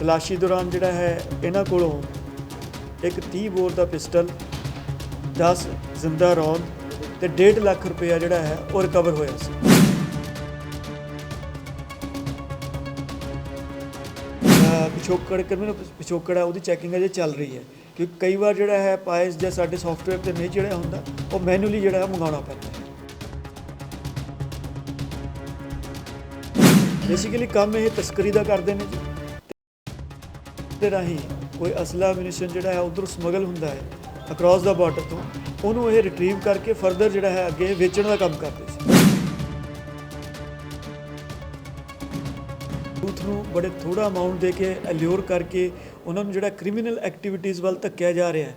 ਤਲਾਸ਼ੀ ਦੌਰਾਨ ਜਿਹੜਾ ਹੈ, ਇਹਨਾਂ ਕੋਲੋਂ ਇੱਕ 30 ਬੋਰ ਦਾ ਪਿਸਟਲ 10 ਜ਼ਿੰਦਾ ਰੌਂਦ ਤੇ 1.5 ਲੱਖ ਰੁਪਇਆ ਜਿਹੜਾ ਹੈ, ਉਹ ਰਿਕਵਰ ਹੋਇਆ ਸੀ। ਅਹ ਪਿਛੋਕੜ ਕ੍ਰਿਮੀਨਲ ਪਿਛੋਕੜ ਹੈ, ਉਹਦੀ ਚੈਕਿੰਗ ਅਜੇ ਚੱਲ ਰਹੀ ਹੈ। ਕਿਉਂਕਿ ਕਈ ਵਾਰ ਜਿਹੜਾ ਹੈ ਪਾਇਸ ਜਾਂ ਸਾਡੇ ਸੌਫਟਵੇਅਰ ਤੇ ਨਹੀਂ ਜਿਹੜਾ ਹੁੰਦਾ, ਉਹ ਮੈਨੂਅਲੀ ਜਿਹੜਾ ਹੈ, ਮੰਗਾਉਣਾ ਪੈਂਦਾ ਹੈ। ਬੇਸਿਕਲੀ ਕੰਮ ਇਹ ਤਸਕਰੀ ਦਾ ਕਰਦੇ ਨੇ ਜੀ। ਦੇ ਰਾਹੀਂ ਕੋਈ ਅਸਲਾ ਮਿਨੀਸ਼ਨ ਜਿਹੜਾ ਹੈ ਉਧਰ ਸਮਗਲ ਹੁੰਦਾ ਹੈ ਅਕ੍ਰੋਸ ਦਾ ਬਾਰਡਰ ਤੋਂ ਉਹਨੂੰ ਇਹ ਰਿਟਰੀਵ ਕਰਕੇ ਫਰਦਰ ਜਿਹੜਾ ਹੈ ਅੱਗੇ ਵੇਚਣ ਦਾ ਕੰਮ ਕਰਦੇ ਸੀ। ਯੂਥ ਨੂੰ ਬੜੇ ਥੋੜਾ ਅਮਾਉਂਟ ਦੇ ਕੇ ਅਲਿਓਰ ਕਰਕੇ ਉਹਨਾਂ ਨੂੰ ਜਿਹੜਾ ਕ੍ਰਿਮੀਨਲ ਐਕਟੀਵਿਟੀਜ਼ ਵੱਲ ਧੱਕਿਆ ਜਾ ਰਿਹਾ ਹੈ।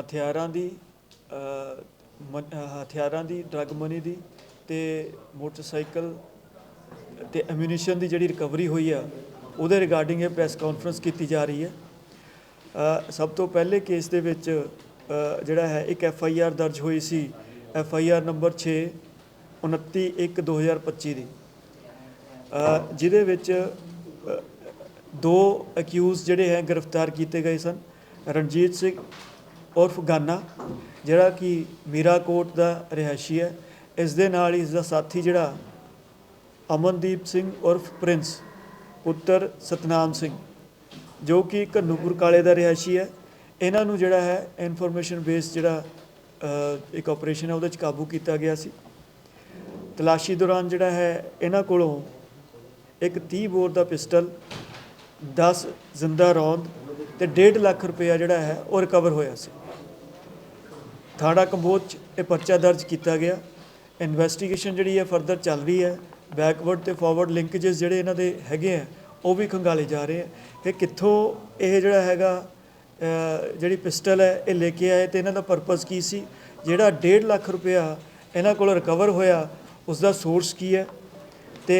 ਹਥਿਆਰਾਂ ਦੀ ਅਹ, ਹਥਿਆਰਾਂ ਦੀ ਡਰੱਗ ਮਨੀ ਦੀ ਤੇ ਮੋਟਰਸਾਈਕਲ ਤੇ ਐਮੂਨੀਸ਼ਨ ਦੀ ਜਿਹੜੀ ਰਿਕਵਰੀ ਹੋਈ ਆ ਉਹਦੇ ਰਿਗਾਰਡਿੰਗ ਇਹ ਪ੍ਰੈਸ ਕਾਨਫਰੰਸ ਕੀਤੀ ਜਾ ਰਹੀ ਹੈ। ਸਭ ਤੋਂ ਪਹਿਲੇ ਕੇਸ ਦੇ ਵਿੱਚ ਜਿਹੜਾ ਹੈ, ਇੱਕ ਐਫ ਆਈ ਆਰ ਦਰਜ ਹੋਈ ਸੀ ਐਫ ਆਈ ਆਰ ਨੰਬਰ 6 29 1 2025 ਦੀ। ਜਿਹਦੇ ਵਿੱਚ ਦੋ ਅਕਿਊਜ਼ ਜਿਹੜੇ ਹੈ, ਗ੍ਰਿਫਤਾਰ ਕੀਤੇ ਗਏ ਸਨ, ਰਣਜੀਤ ਸਿੰਘ ਉਰਫ ਗਾਨਾ, ਜਿਹੜਾ ਕਿ ਮੀਰਾਕੋਟ ਦਾ ਰਿਹਾਇਸ਼ੀ ਹੈ। ਇਸ ਦੇ ਨਾਲ ਹੀ ਇਸ ਦਾ ਸਾਥੀ ਜਿਹੜਾ ਅਮਨਦੀਪ ਸਿੰਘ ਉਰਫ ਪ੍ਰਿੰਸ ਪੁੱਤਰ ਸਤਨਾਮ ਸਿੰਘ, ਜੋ ਕਿ ਘੱਨੂਪੁਰ ਕਾਲੇ ਦਾ ਰਿਹਾਇਸ਼ੀ ਹੈ। ਇਹਨਾਂ ਨੂੰ ਜਿਹੜਾ ਹੈ ਇਨਫੋਰਮੇਸ਼ਨ ਬੇਸ ਜਿਹੜਾ ਇੱਕ ਆਪਰੇਸ਼ਨ ਹੈ, ਉਹਦੇ ਚ ਕਾਬੂ ਕੀਤਾ ਗਿਆ ਸੀ। ਤਲਾਸ਼ੀ ਦੌਰਾਨ ਜਿਹੜਾ ਹੈ, ਇਹਨਾਂ ਕੋਲੋਂ ਇੱਕ 30 ਬੋਰ ਦਾ ਪਿਸਟਲ 10 ਜ਼ਿੰਦਾ ਰੌਂਦ ਤੇ 1.5 ਲੱਖ ਰੁਪਇਆ ਜਿਹੜਾ ਹੈ, ਉਹ ਰਿਕਵਰ ਹੋਇਆ ਸੀ। ਥਾਣਾ ਕੰਬੋਜ 'ਚ ਇਹ ਪਰਚਾ ਦਰਜ ਕੀਤਾ ਗਿਆ। ਇਨਵੈਸਟੀਗੇਸ਼ਨ ਜਿਹੜੀ ਹੈ ਫਰਦਰ ਚੱਲ ਰਹੀ ਹੈ। ਬੈਕਵਰਡ ਤੇ ਫਾਰਵਰਡ ਲਿੰਕੇजेस ਜਿਹੜੇ ਇਹਨਾਂ ਦੇ ਹੈਗੇ ਆ, ਉਹ ਵੀ ਖੰਗਾਲੇ ਜਾ ਰਹੇ ਆ। ਕਿ ਕਿੱਥੋਂ ਇਹ ਜਿਹੜਾ ਹੈਗਾ ਜਿਹੜੀ ਪਿਸਟਲ ਹੈ, ਇਹ ਲੈ ਕੇ ਆਏ ਤੇ ਇਹਨਾਂ ਦਾ ਪਰਪਸ ਕੀ ਸੀ? ਜਿਹੜਾ 1.5 ਲੱਖ ਰੁਪਇਆ ਇਹਨਾਂ ਕੋਲ ਰਿਕਵਰ ਹੋਇਆ ਉਸ ਦਾ ਸੋਰਸ ਕੀ ਹੈ? ਤੇ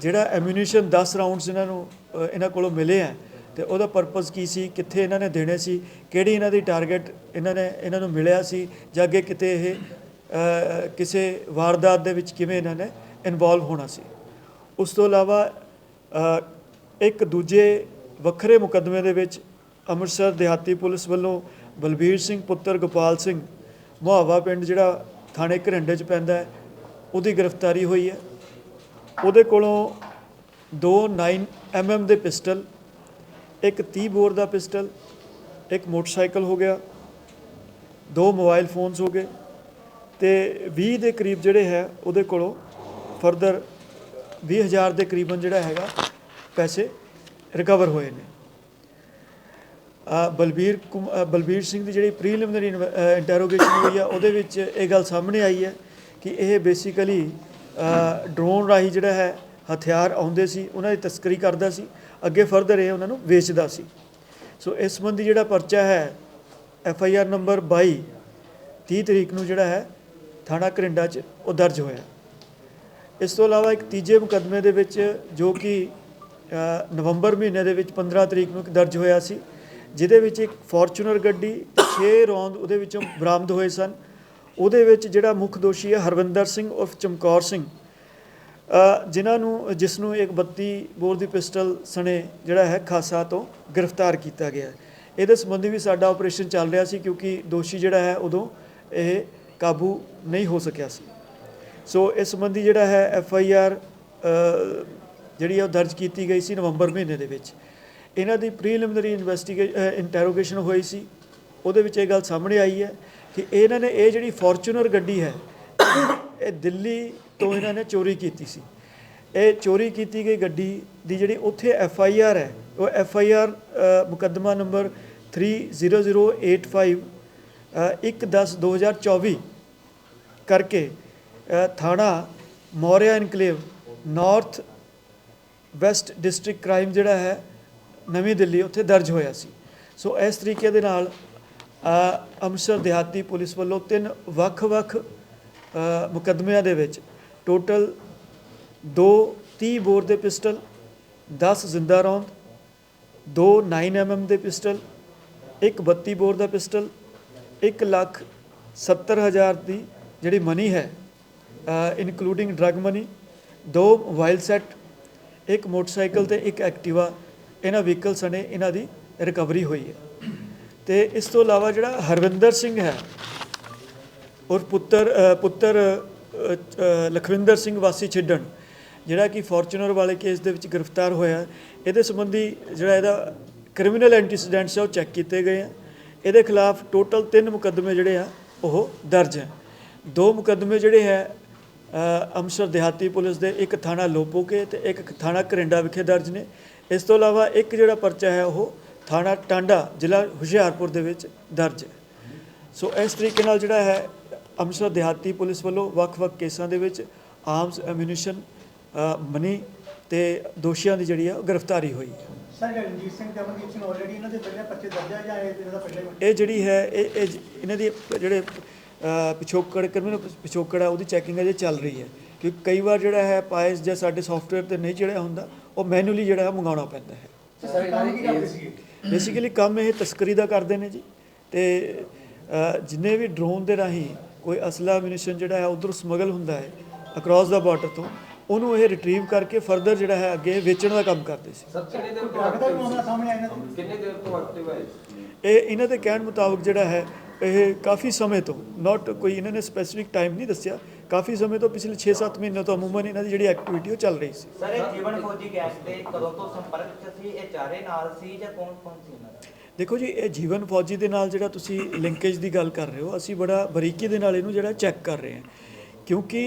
ਜਿਹੜਾ ਐਮੂਨੀਸ਼ਨ 10 ਰਾਉਂਡਸ ਇਹਨਾਂ ਨੂੰ ਇਹਨਾਂ ਕੋਲੋਂ ਮਿਲੇ ਆ, ਤੇ ਉਹਦਾ ਪਰਪਸ ਕੀ ਸੀ? ਕਿੱਥੇ ਇਹਨਾਂ ਨੇ ਦੇਣੇ ਸੀ? ਕਿਹੜੀ ਇਹਨਾਂ ਦੀ ਟਾਰਗੇਟ ਇਹਨਾਂ ਨੇ, ਇਹਨਾਂ ਨੂੰ ਮਿਲਿਆ ਸੀ? ਜਾਂ ਅੱਗੇ ਕਿਤੇ ਇਹ ਕਿਸੇ ਵਾਰਦਾਤ ਦੇ ਵਿੱਚ ਕਿਵੇਂ ਇਹਨਾਂ ਨੇ ਇਨਵੋਲਵ ਹੋਣਾ ਸੀ। ਉਸ ਤੋਂ ਇਲਾਵਾ ਇੱਕ ਦੂਜੇ ਵੱਖਰੇ ਮੁਕੱਦਮੇ ਦੇ ਵਿੱਚ ਅੰਮ੍ਰਿਤਸਰ ਦਿਹਾਤੀ ਪੁਲਿਸ ਵੱਲੋਂ ਬਲਬੀਰ ਸਿੰਘ, ਪੁੱਤਰ ਗੋਪਾਲ ਸਿੰਘ, ਮੁਹਾਵਾ ਪਿੰਡ ਜਿਹੜਾ ਥਾਣੇ ਘਰਿੰਡੇ 'ਚ ਪੈਂਦਾ ਹੈ, ਉਹਦੀ ਗ੍ਰਿਫਤਾਰੀ ਹੋਈ ਹੈ। ਉਹਦੇ ਕੋਲੋਂ ਦੋ 9 mm ਦੇ ਪਿਸਟਲ, ਇੱਕ 30 ਬੋਰ ਦਾ ਪਿਸਟਲ, ਇੱਕ ਮੋਟਰਸਾਈਕਲ ਹੋ ਗਿਆ, ਦੋ ਮੋਬਾਈਲ ਫੋਨਸ ਹੋ ਗਏ ਤੇ 20 ਦੇ ਕਰੀਬ ਜਿਹੜੇ ਹੈ ਉਹਦੇ ਕੋਲੋਂ ਫਰਦਰ 20000 ਦੇ ਕਰੀਬਨ ਜਿਹੜਾ ਹੈਗਾ ਪੈਸੇ ਰਿਕਵਰ ਹੋਏ ਨੇ। ਬਲਬੀਰ ਕੁਮ- ਬਲਬੀਰ ਸਿੰਘ ਦੀ ਜਿਹੜੀ ਪ੍ਰੀਲਿਮਿਨਰੀ ਇੰਟਰੋਗੇਸ਼ਨ ਹੋਈ ਆ, ਉਹਦੇ ਵਿੱਚ ਇਹ ਗੱਲ ਸਾਹਮਣੇ ਆਈ ਹੈ ਕਿ ਇਹ ਬੇਸਿਕਲੀ ਡਰੋਨ ਰਾਹੀਂ ਜਿਹੜਾ ਹੈ ਹਥਿਆਰ ਆਉਂਦੇ ਸੀ, ਉਹਨਾਂ ਦੀ ਤਸਕਰੀ ਕਰਦਾ ਸੀ, ਅੱਗੇ ਫਰਦਰ ਇਹ ਉਹਨਾਂ ਨੂੰ ਵੇਚਦਾ ਸੀ। ਸੋ ਇਸ ਸੰਬੰਧੀ ਜਿਹੜਾ ਪਰਚਾ ਹੈ ਐਫ ਆਈ ਆਰ ਨੰਬਰ 22 30 ਤਰੀਕ ਨੂੰ ਜਿਹੜਾ ਹੈ, ਥਾਣਾ ਕਰਿੰਡਾ 'ਚ ਉਹ ਦਰਜ ਹੋਇਆ। ਇਸ ਤੋਂ ਇਲਾਵਾ ਇੱਕ ਤੀਜੇ ਮੁਕੱਦਮੇ ਦੇ ਵਿੱਚ ਜੋ ਕਿ ਨਵੰਬਰ ਮਹੀਨੇ ਦੇ ਵਿੱਚ 15 ਤਰੀਕ ਨੂੰ ਦਰਜ ਹੋਇਆ ਸੀ, ਜਿਹਦੇ ਵਿੱਚ ਇੱਕ ਫੋਰਚੂਨਰ ਗੱਡੀ 6 ਰੌਂਦ ਉਹਦੇ ਵਿੱਚੋਂ ਬਰਾਮਦ ਹੋਏ ਸਨ। ਉਹਦੇ ਵਿੱਚ ਜਿਹੜਾ ਮੁੱਖ ਦੋਸ਼ੀ ਹੈ ਹਰਵਿੰਦਰ ਸਿੰਘ ਉਰਫ ਚਮਕੌਰ ਸਿੰਘ। ਜਿਨ੍ਹਾਂ ਨੂੰ, ਜਿਸ ਨੂੰ ਇੱਕ 32 ਬੋਰ ਦੀ ਪਿਸਟਲ ਸਣੇ ਜਿਹੜਾ ਹੈ ਖਾਸਾ ਤੋਂ ਗ੍ਰਿਫਤਾਰ ਕੀਤਾ ਗਿਆ ਇਹਦੇ ਸੰਬੰਧੀ ਵੀ ਸਾਡਾ ਆਪਰੇਸ਼ਨ ਚੱਲ ਰਿਹਾ ਸੀ ਕਿਉਂਕਿ ਦੋਸ਼ੀ ਜਿਹੜਾ ਹੈ ਉਦੋਂ ਇਹ ਕਾਬੂ ਨਹੀਂ ਹੋ ਸਕਿਆ ਸੀ। ਸੋ ਇਸ ਸੰਬੰਧੀ ਜਿਹੜਾ ਹੈ ਐਫ ਆਈ ਆਰ ਜਿਹੜੀ ਹੈ ਉਹ ਦਰਜ ਕੀਤੀ ਗਈ ਸੀ ਨਵੰਬਰ ਮਹੀਨੇ ਦੇ ਵਿੱਚ। ਇਹਨਾਂ ਦੀ ਪ੍ਰੀਲਿਮਿਨਰੀ ਇਨਵੈਸਟੀਗੇਸ਼ਨ ਇੰਟਰੋਗੇਸ਼ਨ ਹੋਈ ਸੀ। ਉਹਦੇ ਵਿੱਚ ਇਹ ਗੱਲ ਸਾਹਮਣੇ ਆਈ ਹੈ ਕਿ ਇਹਨਾਂ ਨੇ ਇਹ ਜਿਹੜੀ ਫੋਰਚੂਨਰ ਗੱਡੀ ਹੈ, ਇਹ ਦਿੱਲੀ ਤੋਂ ਇਹਨਾਂ ਨੇ ਚੋਰੀ ਕੀਤੀ ਸੀ। ਇਹ ਚੋਰੀ ਕੀਤੀ ਗਈ ਗੱਡੀ ਦੀ ਜਿਹੜੀ ਉੱਥੇ ਐਫ ਆਈ ਆਰ ਹੈ, ਉਹ ਐਫ ਆਈ ਆਰ ਮੁਕੱਦਮਾ ਨੰਬਰ 30085 1/10/2024 ਕਰਕੇ ਥਾਣਾ Maurya enclave north west district crime ਜਿਹੜਾ ਹੈ ਨਵੀਂ ਦਿੱਲੀ ਉੱਥੇ ਦਰਜ ਹੋਇਆ ਸੀ। ਸੋ ਇਸ ਤਰੀਕੇ ਦੇ ਨਾਲ ਅੰਮ੍ਰਿਤਸਰ ਦਿਹਾਤੀ ਪੁਲਿਸ ਵੱਲੋਂ ਤਿੰਨ ਵੱਖ-ਵੱਖ ਅ, ਮੁਕੱਦਮਿਆਂ ਦੇ ਵਿੱਚ ਟੋਟਲ ਦੋ 30 ਬੋਰ ਦੇ ਪਿਸਟਲ 10 ਜ਼ਿੰਦਾ ਰੌਂਦ ਦੋ 9 mm ਦੇ ਪਿਸਟਲ ਇੱਕ 32 ਬੋਰ ਦਾ ਪਿਸਟਲ 1 ਲੱਖ 70 ਹਜ਼ਾਰ ਦੀ ਜਿਹੜੀ ਮਨੀ ਹੈ ਇਨਕਲੂਡਿੰਗ ਡਰਗ ਮਨੀ ਦੋ ਮੋਬਾਈਲ ਸੈੱਟ ਇੱਕ ਮੋਟਰਸਾਈਕਲ ਤੇ ਇੱਕ ਐਕਟਿਵਾ ਇਹਨਾਂ ਵਹੀਕਲ ਸਣੇ ਇਹਨਾਂ ਦੀ ਰਿਕਵਰੀ ਹੋਈ ਹੈ। ਤੇ ਇਸ ਤੋਂ ਇਲਾਵਾ ਜਿਹੜਾ ਹਰਵਿੰਦਰ ਸਿੰਘ ਹੈ, ਔਰ ਪੁੱਤਰ ਪੁੱਤਰ ਲਖਵਿੰਦਰ ਸਿੰਘ ਵਾਸੀ ਛਿੱਡਣ, ਜਿਹੜਾ ਕਿ ਫੋਰਚੂਨਰ ਵਾਲੇ ਕੇਸ ਦੇ ਵਿੱਚ ਗ੍ਰਿਫਤਾਰ ਹੋਇਆ, ਇਹਦੇ ਸੰਬੰਧੀ ਜਿਹੜਾ ਇਹਦਾ ਕ੍ਰਿਮੀਨਲ ਐਂਟੀਸੀਡੈਂਟਸ ਆ, ਉਹ ਚੈੱਕ ਕੀਤੇ ਗਏ ਆ। ਇਹਦੇ ਖਿਲਾਫ ਟੋਟਲ 3 ਮੁਕੱਦਮੇ ਜਿਹੜੇ ਆ, ਉਹ ਦਰਜ ਹੈ ਦੋ ਮੁਕੱਦਮੇ ਜਿਹੜੇ ਹੈ ਅੰਮ੍ਰਿਤਸਰ ਦਿਹਾਤੀ ਪੁਲਿਸ ਦੇ ਇੱਕ ਥਾਣਾ ਲੋਪੋਕੇ ਤੇ ਇੱਕ ਥਾਣਾ ਕਰਿੰਡਾ ਵਿਖੇ ਦਰਜ ਨੇ। ਇਸ ਤੋਂ ਇਲਾਵਾ ਇੱਕ ਜਿਹੜਾ ਪਰਚਾ ਹੈ ਉਹ ਥਾਣਾ ਟਾਂਡਾ ਜ਼ਿਲ੍ਹਾ ਹੁਸ਼ਿਆਰਪੁਰ ਦੇ ਵਿੱਚ ਦਰਜ ਹੈ। ਸੋ ਇਸ ਤਰੀਕੇ ਨਾਲ ਜਿਹੜਾ ਹੈ ਅੰਮ੍ਰਿਤਸਰ ਦਿਹਾਤੀ ਪੁਲਿਸ ਵੱਲੋਂ ਵੱਖ-ਵੱਖ ਕੇਸਾਂ ਦੇ ਵਿੱਚ ਆਰਮਸ ਐਮੂਨੀਸ਼ਨ ਮਨੀ ਤੇ ਦੋਸ਼ੀਆਂ ਦੀ ਜਿਹੜੀ ਹੈ ਉਹ ਗ੍ਰਿਫਤਾਰੀ ਹੋਈ ਹੈ। ਸਰ ਰਣਜੀਤ ਸਿੰਘ ਤੇ ਅਮਨਦੀਪ ਸਿੰਘ ਆਲਰੇਡੀ ਇਹਨਾਂ ਦੇ ਪਹਿਲੇ ਪਰਚੇ ਦਰਜ ਹੈ ਜਾਂ ਇਹ ਦਾ ਪਹਿਲਾ ਇਹ ਜਿਹੜੀ ਹੈ ਇਹ ਇਹਨਾਂ ਦੀ ਜਿਹੜੇ ਪਿਛੋਕੜ ਕ੍ਰਿਮੀਨਲ ਪਿਛੋਕੜ ਹੈ ਉਹਦੀ ਚੈਕਿੰਗ ਅਜੇ ਚੱਲ ਰਹੀ ਹੈ। ਕਿਉਂਕਿ ਕਈ ਵਾਰ ਜਿਹੜਾ ਹੈ ਪਾਇਸ ਜਾਂ ਸਾਡੇ ਸੌਫਟਵੇਅਰ ਤੇ ਨਹੀਂ ਜਿਹੜਾ ਹੁੰਦਾ ਉਹ ਮੈਨੂਅਲੀ ਜਿਹੜਾ ਹੈ ਮੰਗਾਉਣਾ ਪੈਂਦਾ ਹੈ। ਬੇਸਿਕਲੀ ਕੰਮ ਇਹ ਤਸਕਰੀ ਦਾ ਕਰਦੇ ਨੇ ਜੀ। ਤੇ ਜਿੰਨੇ ਵੀ ਡਰੋਨ ਦੇ ਰਾਹੀਂ ਕੋਈ ਅਸਲਾ ਮਿਨੀਸ਼ਨ ਜਿਹੜਾ ਹੈ ਉਧਰ ਸਮਗਲ ਹੁੰਦਾ ਹੈ ਅਕ੍ਰੋਸ ਦਾ ਬਾਰਡਰ ਤੋਂ ਉਹਨੂੰ ਇਹ ਰਿਟਰੀਵ ਕਰਕੇ ਫਰਦਰ ਜਿਹੜਾ ਹੈ ਅੱਗੇ ਵੇਚਣ ਦਾ ਕੰਮ ਕਰਦੇ ਸੀ। ਸਰ ਕਿੰਨੇ ਦਿਨ ਤੋਂ ਲੱਗਦਾ ਵੀ active ਮਾਮਲਾ ਸਾਹਮਣੇ ਆਇਆ ਇਹਨਾਂ ਸੀ? ਕਿੰਨੇ ਦਿਨ ਤੋਂ ਐਕਟਿਵ ਹੈ ਇਹ ਇਹਨਾਂ ਦੇ ਕਹਿਣ ਮੁਤਾਬਕ ਜਿਹੜਾ ਹੈ ਇਹ ਕਾਫੀ ਸਮੇਂ ਤੋਂ ਨਾਟ ਕੋਈ ਇਹਨਾਂ ਨੇ ਸਪੈਸੀਫਿਕ ਟਾਈਮ ਨਹੀਂ ਦੱਸਿਆ ਕਾਫੀ ਸਮੇਂ ਤੋਂ ਪਿਛਲੇ 6-7 ਮਹੀਨੇ ਤੋਂ ਅਮੂਮਨ ਇਹਨਾਂ ਦੀ ਜਿਹੜੀ ਐਕਟੀਵਿਟੀ ਉਹ ਚੱਲ ਰਹੀ ਸੀ। ਸਰ ਇਹ ਜੀਵਨ ਫੌਜੀ ਗੈਸ ਦੇ ਕਦੋਂ ਤੋਂ ਸੰਪਰਕ ਚ ਸੀ? ਇਹ ਚਾਰੇ ਨਾਲ ਸੀ ਜਾਂ ਕੌਣ ਕੌਣ ਸੀ ਇਹਨਾਂ ਦਾ? ਦੇਖੋ ਜੀ ਇਹ ਜੀਵਨ ਫੌਜੀ ਦੇ ਨਾਲ ਜਿਹੜਾ ਤੁਸੀਂ ਲਿੰਕੇਜ ਦੀ ਗੱਲ ਕਰ ਰਹੇ ਹੋ ਅਸੀਂ ਬੜਾ ਬਰੀਕੀ ਦੇ ਨਾਲ ਇਹਨੂੰ ਜਿਹੜਾ ਚੈੱਕ ਕਰ ਰਹੇ ਹਾਂ। ਕਿਉਂਕਿ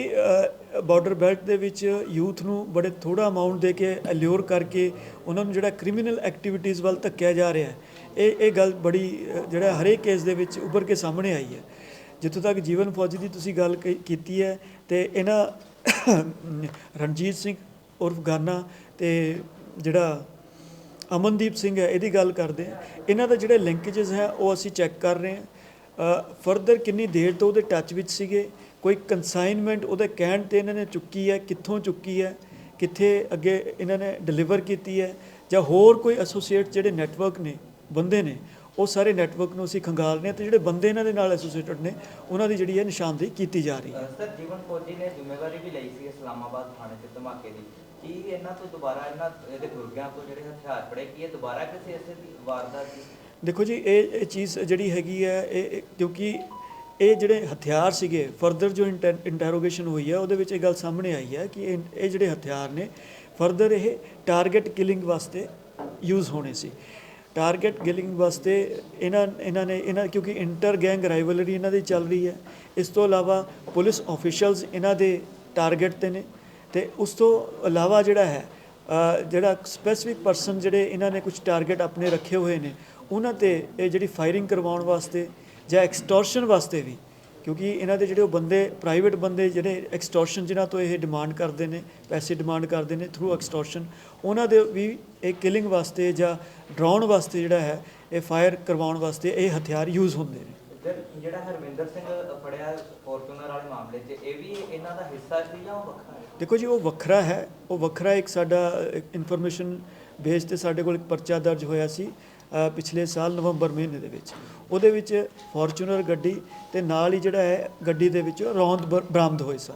ਬਾਰਡਰ ਬੈਲਟ ਦੇ ਵਿੱਚ ਯੂਥ ਨੂੰ ਬੜੇ ਥੋੜਾ ਅਮਾਉਂਟ ਦੇ ਕੇ ਅਲਿਓਰ ਕਰਕੇ ਉਹਨਾਂ ਨੂੰ ਜਿਹੜਾ ਕ੍ਰਿਮੀਨਲ ਐਕਟੀਵਿਟੀਜ਼ ਵੱਲ ਧੱਕਿਆ ਜਾ ਰਿਹਾ ਹੈ। ਇਹ ਇਹ ਗੱਲ ਬੜੀ ਜਿਹੜਾ ਹਰੇਕ ਕੇਸ ਦੇ ਵਿੱਚ ਉੱਭਰ ਕੇ ਸਾਹਮਣੇ ਆਈ ਹੈ। ਜਿੱਥੋਂ ਤੱਕ ਜੀਵਨ ਫੌਜੀ ਦੀ ਤੁਸੀਂ ਗੱਲ ਕ- ਕੀਤੀ ਹੈ ਤੇ ਇਹਨਾਂ ਰਣਜੀਤ ਸਿੰਘ ਉਰਫ ਗਾਨਾ ਤੇ ਜਿਹੜਾ ਅਮਨਦੀਪ ਸਿੰਘ ਹੈ, ਇਹਦੀ ਗੱਲ ਕਰਦੇ ਹਾਂ। ਇਹਨਾਂ ਦਾ ਜਿਹੜੇ ਲਿੰਕੇजेस ਹੈ, ਉਹ ਅਸੀਂ ਚੈੱਕ ਕਰ ਰਹੇ ਹਾਂ। ਫਰਦਰ ਕਿੰਨੀ ਦੇਰ ਤੋਂ ਉਹਦੇ ਟੱਚ ਵਿੱਚ ਸੀਗੇ, ਕੋਈ ਕਨਸਾਈਨਮੈਂਟ ਉਹਦੇ ਕਹਿਣ ਤੇ ਇਹਨਾਂ ਨੇ ਚੁੱਕੀ ਹੈ, ਕਿੱਥੋਂ ਚੁੱਕੀ ਹੈ, ਕਿੱਥੇ ਅੱਗੇ ਇਹਨਾਂ ਨੇ ਡਿਲੀਵਰ ਕੀਤੀ ਹੈ, ਜਾਂ ਹੋਰ ਕੋਈ ਐਸੋਸੀਏਟ ਜਿਹੜੇ ਨੈਟਵਰਕ ਨੇ ਬੰਦੇ ਨੇ ਉਹ ਸਾਰੇ ਨੈਟਵਰਕ ਨੂੰ ਅਸੀਂ ਖੰਗਾਲ ਰਹੇ ਹਾਂ ਤੇ ਜਿਹੜੇ ਬੰਦੇ ਇਹਨਾਂ ਦੇ ਨਾਲ ਐਸੋਸੀਏਟਡ ਨੇ ਉਹਨਾਂ ਦੀ ਜਿਹੜੀ ਹੈ ਨਿਸ਼ਾਨਦੇਹੀ ਕੀਤੀ ਜਾ ਰਹੀ ਹੈ। ਸਰ ਜੀਵਨ ਫੌਜੀ ਨੇ ਜ਼ਿੰਮੇਵਾਰੀ ਵੀ ਲਈ ਸੀ ਇਸਲਾਮਾਬਾਦ ਥਾਣੇ ਤੇ ਧਮਾਕੇ ਦੀ। ਕੀ ਇਹਨਾਂ ਤੋਂ ਦੁਬਾਰਾ ਇਹਨਾਂ ਇਹਦੇ ਗੁਰਗਿਆਂ ਤੋਂ ਜਿਹੜੇ ਹਥਿਆਰ ਫੜੇ ਕੀ ਇਹ ਦੁਬਾਰਾ ਕਿਸੇ ਦੀ ਵਾਰਦਾਤ ਦੀ? ਦੇਖੋ ਜੀ ਇਹ ਇਹ ਚੀਜ਼ ਜਿਹੜੀ ਹੈਗੀ ਹੈ ਇਹ ਇਹ- ਕਿਉਂਕਿ ਇਹ ਜਿਹੜੇ ਹਥਿਆਰ ਸੀਗੇ ਫਰਦਰ ਜੋ ਇੰਟਰੋਗੇਸ਼ਨ ਹੋਈ ਹੈ ਉਹਦੇ ਵਿੱਚ ਇਹ ਗੱਲ ਸਾਹਮਣੇ ਆਈ ਹੈ ਕਿ ਇਹ ਇਹ ਜਿਹੜੇ ਹਥਿਆਰ ਨੇ ਫਰਦਰ ਇਹ ਟਾਰਗੇਟ ਕਿਲਿੰਗ ਵਾਸਤੇ ਯੂਜ਼ ਹੋਣੇ ਸੀ। ਟਾਰਗੇਟ ਗਿਲਿੰਗ ਵਾਸਤੇ ਇਹਨਾਂ ਇਹਨਾਂ ਨੇ, ਇਹਨਾਂ, ਕਿਉਂਕਿ ਇੰਟਰ ਗੈਂਗ ਰਾਈਵਲਰੀ ਇਹਨਾਂ ਦੀ ਚੱਲ ਰਹੀ ਹੈ। ਇਸ ਤੋਂ ਇਲਾਵਾ ਪੁਲਿਸ ਆਫੀਸ਼ੀਅਲਸ ਇਹਨਾਂ ਦੇ ਟਾਰਗੇਟ ਤੇ ਨੇ ਤੇ ਉਸ ਤੋਂ ਇਲਾਵਾ ਜਿਹੜਾ ਹੈ ਜਿਹੜਾ ਸਪੈਸੀਫਿਕ ਪਰਸਨ ਜਿਹੜੇ ਇਹਨਾਂ ਨੇ ਕੁਝ ਟਾਰਗੇਟ ਆਪਣੇ ਰੱਖੇ ਹੋਏ ਨੇ, ਉਹਨਾਂ ਤੇ ਇਹ ਜਿਹੜੀ ਫਾਇਰਿੰਗ ਕਰਵਾਉਣ ਵਾਸਤੇ ਜਾਂ ਐਕਸਟੋਰਸ਼ਨ ਵਾਸਤੇ ਵੀ ਕਿਉਂਕਿ ਇਹਨਾਂ ਦੇ ਜਿਹੜੇ ਉਹ ਬੰਦੇ ਪ੍ਰਾਈਵੇਟ ਬੰਦੇ ਜਿਹੜੇ ਐਕਸਟੋਰਸ਼ਨ ਜਿਨ੍ਹਾਂ ਤੋਂ ਇਹ ਡਿਮਾਂਡ ਕਰਦੇ ਨੇ ਪੈਸੇ ਡਿਮਾਂਡ ਕਰਦੇ ਨੇ ਥਰੂ ਐਕਸਟੋਰਸ਼ਨ ਉਹਨਾਂ ਦੇ ਵੀ ਇਹ ਕਿਲਿੰਗ ਵਾਸਤੇ ਜਾਂ ਡਰਾਉਣ ਵਾਸਤੇ ਜਿਹੜਾ ਹੈ ਇਹ ਫਾਇਰ ਕਰਵਾਉਣ ਵਾਸਤੇ ਇਹ ਹਥਿਆਰ ਯੂਜ਼ ਹੁੰਦੇ ਨੇ। ਜਿਹੜਾ ਹਰਵਿੰਦਰ ਸਿੰਘ ਫੜਿਆ ਫੋਰਚੂਨਰ ਵਾਲੇ ਮਾਮਲੇ 'ਚ ਇਹ ਵੀ ਇਹਨਾਂ ਦਾ ਹਿੱਸਾ ਸੀ ਜਾਂ ਉਹ ਵੱਖਰਾ ਹੈ? ਦੇਖੋ ਜੀ ਉਹ ਵੱਖਰਾ ਹੈ। ਉਹ ਵੱਖਰਾ ਇੱਕ ਸਾਡਾ ਇਨਫੋਰਮੇਸ਼ਨ ਬੇਸ ਤੇ ਸਾਡੇ ਕੋਲ ਇੱਕ ਪਰਚਾ ਦਰਜ ਹੋਇਆ ਸੀ। ਪਿਛਲੇ ਸਾਲ ਨਵੰਬਰ ਮਹੀਨੇ ਦੇ ਵਿੱਚ। ਉਹਦੇ ਵਿੱਚ ਫੋਰਚੂਨਰ ਗੱਡੀ ਤੇ ਨਾਲ ਹੀ ਜਿਹੜਾ ਹੈ ਗੱਡੀ ਦੇ ਵਿੱਚ ਰੌਂਦ ਬ- ਬਰਾਮਦ ਹੋਏ ਸਨ।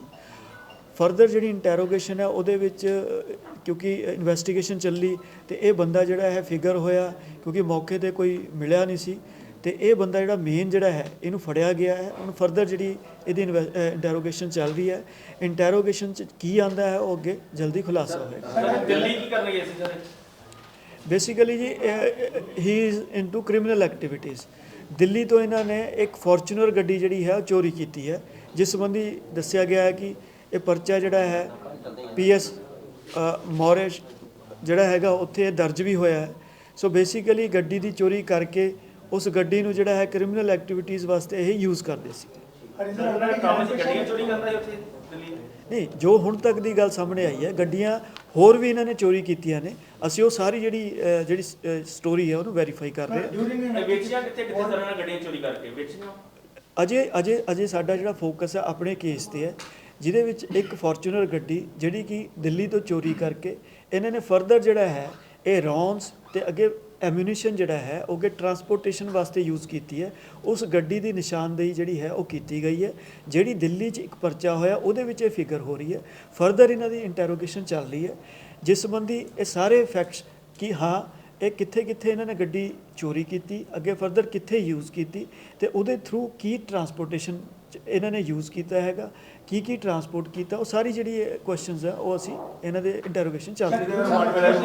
ਫਰਦਰ ਜਿਹੜੀ ਇੰਟਰੋਗੇਸ਼ਨ ਹੈ, ਉਹਦੇ ਵਿੱਚ ਕਿਉਂਕਿ ਇਨਵੈਸਟੀਗੇਸ਼ਨ ਚੱਲੀ ਤੇ ਇਹ ਬੰਦਾ ਜਿਹੜਾ ਹੈ ਫਿਗਰ ਹੋਇਆ, ਕਿਉਂਕਿ ਮੌਕੇ ਤੇ ਕੋਈ ਮਿਲਿਆ ਨਹੀਂ ਸੀ। ਤੇ ਇਹ ਬੰਦਾ ਜਿਹੜਾ ਮੇਨ ਜਿਹੜਾ ਹੈ, ਇਹਨੂੰ ਫੜਿਆ ਗਿਆ ਹੈ। ਹੁਣ ਫਰਦਰ ਜਿਹੜੀ ਇਹਦੀ ਇੰਟਰੋਗੇਸ਼ਨ ਚੱਲ ਰਹੀ ਹੈ। ਇੰਟਰੋਗੇਸ਼ਨ ਚ ਕੀ ਆਂਦਾ ਹੈ, ਉਹ ਅੱਗੇ ਜਲਦੀ ਖੁਲਾਸਾ ਹੋਏਗਾ। ਦਿੱਲੀ ਕੀ ਕਰਨ ਗਏ ਸੀ sir? Basically ji he is into criminal activities Delhi ਤੋਂ ਇਹਨਾਂ ਨੇ ਇੱਕ ਫੋਰਚੂਨਰ ਗੱਡੀ ਜਿਹੜੀ ਹੈ ਉਹ ਚੋਰੀ ਕੀਤੀ ਹੈ ਜਿਸ ਸੰਬੰਧੀ ਦੱਸਿਆ ਗਿਆ ਹੈ ਕਿ ਇਹ ਪਰਚਾ ਜਿਹੜਾ ਹੈ ਪੀਐਸ ਮੋਰੇਸ਼ ਜਿਹੜਾ ਹੈਗਾ ਉੱਥੇ ਇਹ ਦਰਜ ਵੀ ਹੋਇਆ ਹੈ। ਸੋ ਬੇਸਿਕਲੀ ਗੱਡੀ ਦੀ ਚੋਰੀ ਕਰਕੇ ਉਸ ਗੱਡੀ ਨੂੰ ਜਿਹੜਾ ਹੈ ਕ੍ਰਿਮੀਨਲ ਐਕਟੀਵਿਟੀਜ਼ ਵਾਸਤੇ ਇਹ ਯੂਜ਼ ਕਰਦੇ ਸੀ। ਨਹੀਂ ਜੋ ਹੁਣ ਤੱਕ ਦੀ ਗੱਲ ਸਾਹਮਣੇ ਆਈ ਹੈ ਗੱਡੀਆਂ ਹੋਰ ਵੀ ਇਹਨਾਂ ਨੇ ਚੋਰੀ ਕੀਤੀਆਂ ਨੇ ਅਸੀਂ ਉਹ ਸਾਰੀ ਜਿਹੜੀ ਅ, ਜਿਹੜੀ ਸਟੋਰੀ ਹੈ ਉਹਨੂੰ ਵੈਰੀਫਾਈ ਕਰ ਰਹੇ ਹਾਂ। ਇਹ ਵੇਚੀਆਂ ਕਿੱਥੇ ਕਿੱਥੇ ਸਰ ਇਹਨਾਂ ਗੱਡੀਆਂ ਚੋਰੀ ਕਰਕੇ ਵੇਚੀਆਂ ਅਜੇ ਅਜੇ ਅਜੇ ਸਾਡਾ ਜਿਹੜਾ ਫੋਕਸ ਹੈ ਆਪਣੇ ਕੇਸ ਤੇ ਹੈ ਜਿਹਦੇ ਵਿੱਚ ਇੱਕ ਫੋਰਚੂਨਰ ਗੱਡੀ ਜਿਹੜੀ ਕਿ ਦਿੱਲੀ ਤੋਂ ਚੋਰੀ ਕਰਕੇ ਇਹਨਾਂ ਨੇ ਫਰਦਰ ਜਿਹੜਾ ਹੈ ਇਹ ਰੌਂਸ ਤੇ ਅੱਗੇ ਐਮੂਨੀਸ਼ਨ ਜਿਹੜਾ ਹੈ, ਉਹ ਅੱਗੇ ਟਰਾਂਸਪੋਰਟੇਸ਼ਨ ਵਾਸਤੇ ਯੂਜ਼ ਕੀਤੀ ਹੈ। ਉਸ ਗੱਡੀ ਦੀ ਨਿਸ਼ਾਨਦੇਹੀ ਜਿਹੜੀ ਹੈ, ਉਹ ਕੀਤੀ ਗਈ ਹੈ। ਜਿਹੜੀ ਦਿੱਲੀ 'ਚ ਇੱਕ ਪਰਚਾ ਹੋਇਆ, ਉਹਦੇ ਵਿੱਚ ਇਹ ਫਿਗਰ ਹੋ ਰਹੀ ਹੈ। ਫਰਦਰ ਇਹਨਾਂ ਦੀ ਇੰਟਰੋਗੇਸ਼ਨ ਚੱਲ ਰਹੀ ਹੈ। ਜਿਸ ਸੰਬੰਧੀ ਇਹ ਸਾਰੇ ਫੈਕਟਸ ਕਿ ਹਾਂ, ਇਹ ਕਿੱਥੇ ਕਿੱਥੇ ਇਹਨਾਂ ਨੇ ਗੱਡੀ ਚੋਰੀ ਕੀਤੀ, ਅੱਗੇ ਫਰਦਰ ਕਿੱਥੇ ਯੂਜ਼ ਕੀਤੀ ਤੇ ਉਹਦੇ ਥਰੂ ਕੀ ਟਰਾਂਸਪੋਰਟੇਸ਼ਨ ਇਹਨਾਂ ਨੇ ਯੂਜ਼ ਕੀਤਾ ਹੈਗਾ ਕੀ ਕੀ ਟਰਾਂਸਪੋਰਟ ਕੀਤਾ, ਉਹ ਸਾਰੀ ਜਿਹੜੀ ਕੁਐਸਚਨਸ ਆ ਉਹ ਅਸੀਂ ਇਹਨਾਂ ਦੇ ਇੰਟਰੋਗੇਸ਼ਨ ਚੱਲ ਰਹੀ ਹੈ।